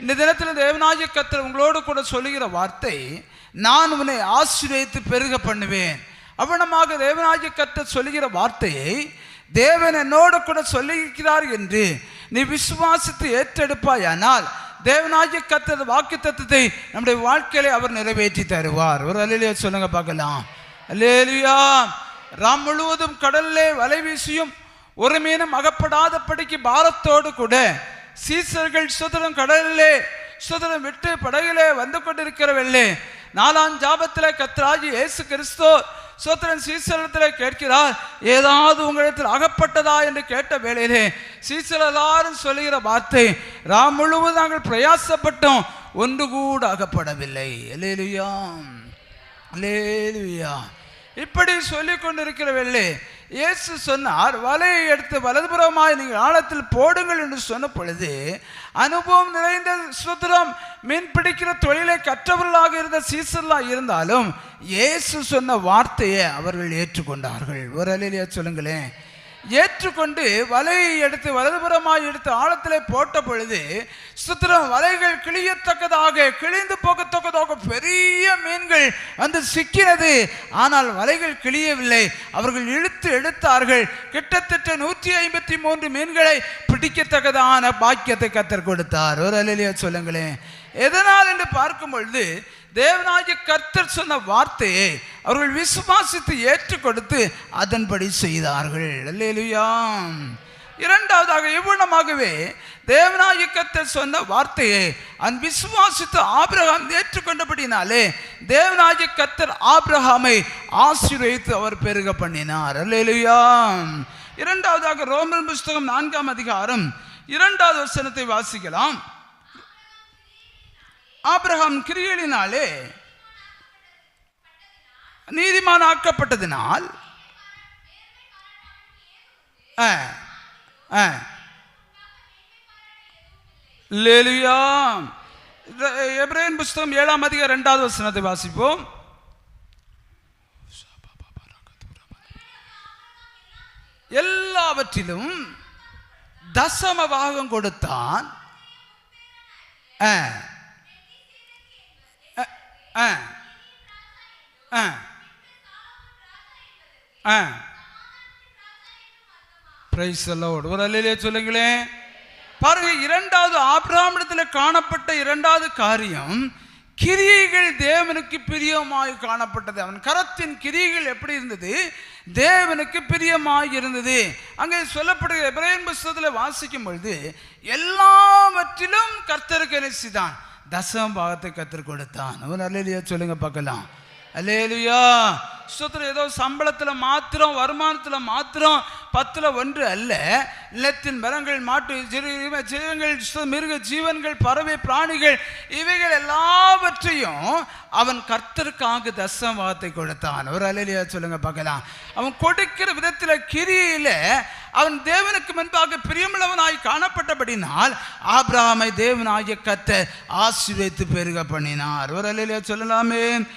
இந்த தினத்தில் தேவனாகிய கத்தர் உங்களோடு கூட சொல்லுகிற வார்த்தை நான் உன்னை ஆசீர்வதித்து பெருக பண்ணுவேன். அவனமாக தேவனாகிய கத்தர் சொல்லுகிற வார்த்தையை தேவன் என்னோடு கூட சொல்லியிருக்கிறார் என்று நீ விசுவாசித்து ஏற்றெடுப்பாயானால் தேவனாகிய கத்தர் வாக்கு தத்துவத்தை நம்முடைய வாழ்க்கையில அவர் நிறைவேற்றி தருவார். ஒரு அலையிலேயே சொல்லுங்க பார்க்கலாம். அல்லேலியா. ராம் முழுவதும் கடல்லே வலை வீசியும் ஒரு மீனும் அகப்படாதபடிக்கு பாரத்தோடு கூட சீசர்கள் சுதரம் கடலிலே சுதரம் விட்டு படகிலே வந்து கொண்டிருக்கிறவர்களே நாலாம் ஜாபத்தில் கத்ராஜி ஏசு கிறிஸ்தோ சோத்திரன் சீசலத்தில் கேட்கிறார் ஏதாவது உங்களிடத்தில் அகப்பட்டதா என்று கேட்ட வேளையிலே சீசர் எல்லாரும் சொல்லுகிற வார்த்தை ராம் முழுவதும் நாங்கள் பிரயாசப்பட்டோம் ஒன்று கூட அகப்படவில்லை. அல்லேலுயாம் அல்லேலுயா. இப்படி சொல்லி கொண்டிருக்கிற வெள்ளே இயேசு சொன்னார் வலையை எடுத்து வலதுபுறமாய் நீங்கள் ஆழத்தில் போடுங்கள் என்று சொன்ன பொழுது அனுபவம் நிறைந்த சுத்திரம் மீன் பிடிக்கிற தொழிலை கற்றவர்களாக இருந்த சீசர்களாக இருந்தாலும் இயேசு சொன்ன வார்த்தையை அவர்கள் ஏற்றுக்கொண்டார்கள். ஒரு அலையிலேயே சொல்லுங்களேன். ஏற்றுக்கொண்டு வலையை எடுத்து வலதுபுறமாய் எடுத்து ஆழத்திலே போட்ட பொழுது சுத்திரம் வலைகள் கிழியத்தக்கதாக கிழிந்து போகத்தக்கதாக பெரிய மீன்கள் வந்து சிக்கினது. ஆனால் வலைகள் கிழியவில்லை அவர்கள் இழுத்து எடுத்தார்கள். கிட்டத்தட்ட நூற்றி ஐம்பத்தி மூன்று மீன்களை பிடிக்கத்தக்கதான பாக்கியத்தை கத்தர் கொடுத்தார். ஒரு அலையிலேயே சொல்லுங்களேன். எதனால் என்று பார்க்கும் பொழுது தேவநாயக கர்த்தர் சொன்ன வார்த்தையை அவர்கள் விசுவாசித்து ஏற்றுக் கொடுத்து அதன்படி செய்தார்கள். அல்லேலுயாம் இரண்டாவதாக இவ்வளமாகவே தேவனாகிய சொன்ன வார்த்தையை அந் விசுவாசித்து ஆபிரகாம் ஏற்றுக்கொண்டபடினாலே தேவனாகிய கர்த்தர் ஆபிரகாமை ஆசீர்வதித்து அவர் பெருக பண்ணினார். அல்லையா இரண்டாவதாக ரோமன் புஸ்தகம் நான்காம் அதிகாரம் இரண்டாவது வசனத்தை வாசிக்கலாம். ஆபிரகாம் கிரியலினாலே நீதிமான் ஆக்கப்பட்டதினால் ஆ, ஆ. புஸ்தகம் ஏழாம் அதிக இரண்டாவது வசனத்தை வாசிப்போம். எல்லாவற்றிலும் தசம பாகம் கொடுத்தான். ஆ ஆ ஆ. ஆ. பிரைஸ் ஒரு அல்லையிலே சொல்லுங்களேன். பாருங்க இரண்டாவது ஆபிராமணத்தில் காணப்பட்ட இரண்டாவது காரியம் கிரியைகள் தேவனுக்கு பிரியமாய் காணப்பட்டது. அவன் கரத்தின் கிரியைகள் எப்படி இருந்தது? தேவனுக்கு பிரியமாய் இருந்தது. அங்கே சொல்லப்படுகிற எபிரேயன் புஸ்தகத்தில் வாசிக்கும் பொழுது எல்லாவற்றிலும் கர்த்தருக்கு நினைச்சுதான் தசம் பாகத்தை கத்தர் கொடுத்தான். அவன் அல்லையா சொல்லுங்க பார்க்கலாம். அல்லேலுயா. சுத்திரம் ஏதோ சம்பளத்தில் மாத்திரம் வருமானத்தில் மாத்திரம் பத்தில் ஒன்று அல்ல. நிலத்தின் மரங்கள் மாட்டு ஜீவங்கள் சு- மிருக ஜீவன்கள் பறவை பிராணிகள் இவைகள் எல்லாவற்றையும் அவன் கர்த்தருக்காக தசமத்தை கொடுத்தான். ஒரு அலையிலையா சொல்லுங்க பார்க்கலாம். அவன் கொடுக்கிற விதத்தில் கிரியில அவன் தேவனுக்கு முன்பாக பிரியமுள்ளவனாய் காணப்பட்டபடினால் ஆபிரகாமை தேவனாகிய கத்தை ஆசிர்வைத்து பெருக பண்ணினார் ஒரு அலையிலையா சொல்லலாமே.